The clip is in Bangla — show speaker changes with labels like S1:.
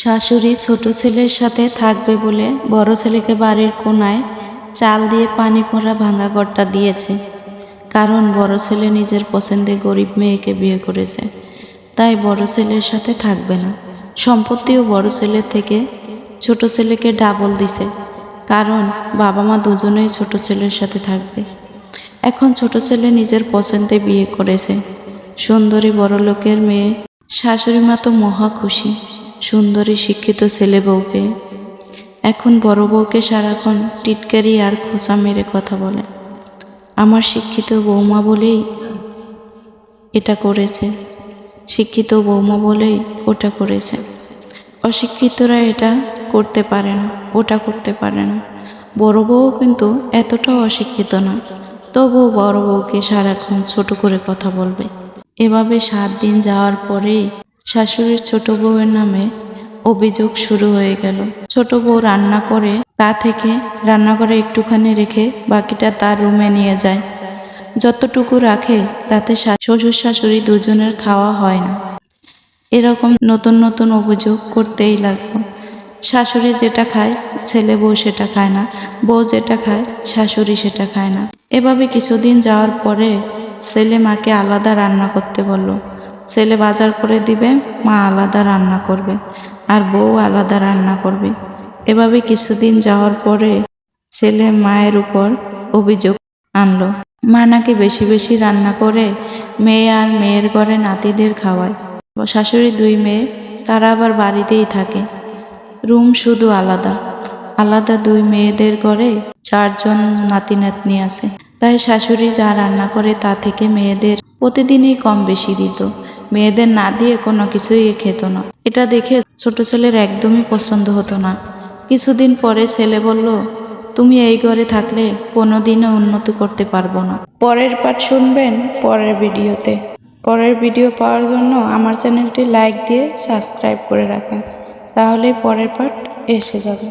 S1: শাশুড়ি ছোট ছেলের সাথে থাকবে বলে বড় ছেলেকে বাড়ির কোনায় চাল দিয়ে পানি পড়া ভাঙা ঘরটা দিয়েছে। কারণ বড় ছেলে নিজের পছন্দে গরিব মেয়েকে বিয়ে করেছে। তাই বড় ছেলের সাথে থাকবে না। সম্পত্তিও বড় ছেলের থেকে ছোট ছেলেকে ডাবল দিছে। কারণ বাবা মা দুজনেই ছোট ছেলের সাথে থাকবে। এখন ছোট ছেলে নিজের পছন্দে বিয়ে করেছে। সুন্দরী বড় লোকের মেয়ে শাশুড়ি মা তো মহা খুশি। সুন্দরী শিক্ষিত ছেলে বউকে। এখন বড় বউকে সারাক্ষণ টিটকারি আর খোসা মেরে কথা বলে। আমার শিক্ষিত বৌমা বলেই এটা করেছে। শিক্ষিত বৌমা বলেই ওটা করেছে। অশিক্ষিতরা এটা করতে পারে না, ওটা করতে পারে না। বড় বউ কিন্তু এতটাও অশিক্ষিত না। তবুও বড় বউকে সারাক্ষণ ছোট করে কথা বলবে। এভাবে সাত দিন যাওয়ার পরেই শাশুড়ির ছোট বউয়ের নামে অভিযোগ শুরু হয়ে গেল। ছোট বউ রান্না করে, তা থেকে রান্নাঘরে একটুখানি রেখে বাকিটা তার রুমে নিয়ে যায়। যতটুকু রাখে, তাতে শ্বশুর শাশুড়ি দুজনের খাওয়া হয় না। এরকম নতুন নতুন অভিযোগ করতেই লাগল। শাশুড়ি যেটা খায়, ছেলে বউ সেটা খায় না। বউ যেটা খায়, শাশুড়ি সেটা খায় না। এভাবে কিছুদিন যাওয়ার পরে ছেলে মাকে আলাদা রান্না করতে বলল। ছেলে বাজার করে দিবে, মা আলাদা রান্না করবে আর বউ আলাদা রান্না করবে। এভাবে কিছুদিন যাওয়ার পরে ছেলে মায়ের উপর অভিযোগ আনলো। মা নাকি বেশি বেশি রান্না করে মেয়ে আর মেয়ের ঘরে নাতিদের খাওয়ায়। শাশুড়ি দুই মেয়ে, তারা আবার বাড়িতেই থাকে। রুম শুধু আলাদা। আলাদা দুই মেয়েদের ঘরে চারজন নাতি নাতনি আছে। তাই শাশুড়ি যা রান্না করে তা থেকে মেয়েদের প্রতিদিনই কম বেশি দিত। মেয়েদের না দিয়ে কোনো কিছুই খেত না। এটা দেখে ছোট ছেলের একদমই পছন্দ হতো না। কিছুদিন পরে ছেলে বলল, তুমি এই ঘরে থাকলে কোনো দিনও উন্নতি করতে পারব না। পরের পাঠ শুনবেন পরের ভিডিওতে। পরের ভিডিও পাওয়ার জন্য আমার চ্যানেলটি লাইক দিয়ে সাবস্ক্রাইব করে রাখেন। তাহলে পরের পার্ট এসে যাবে।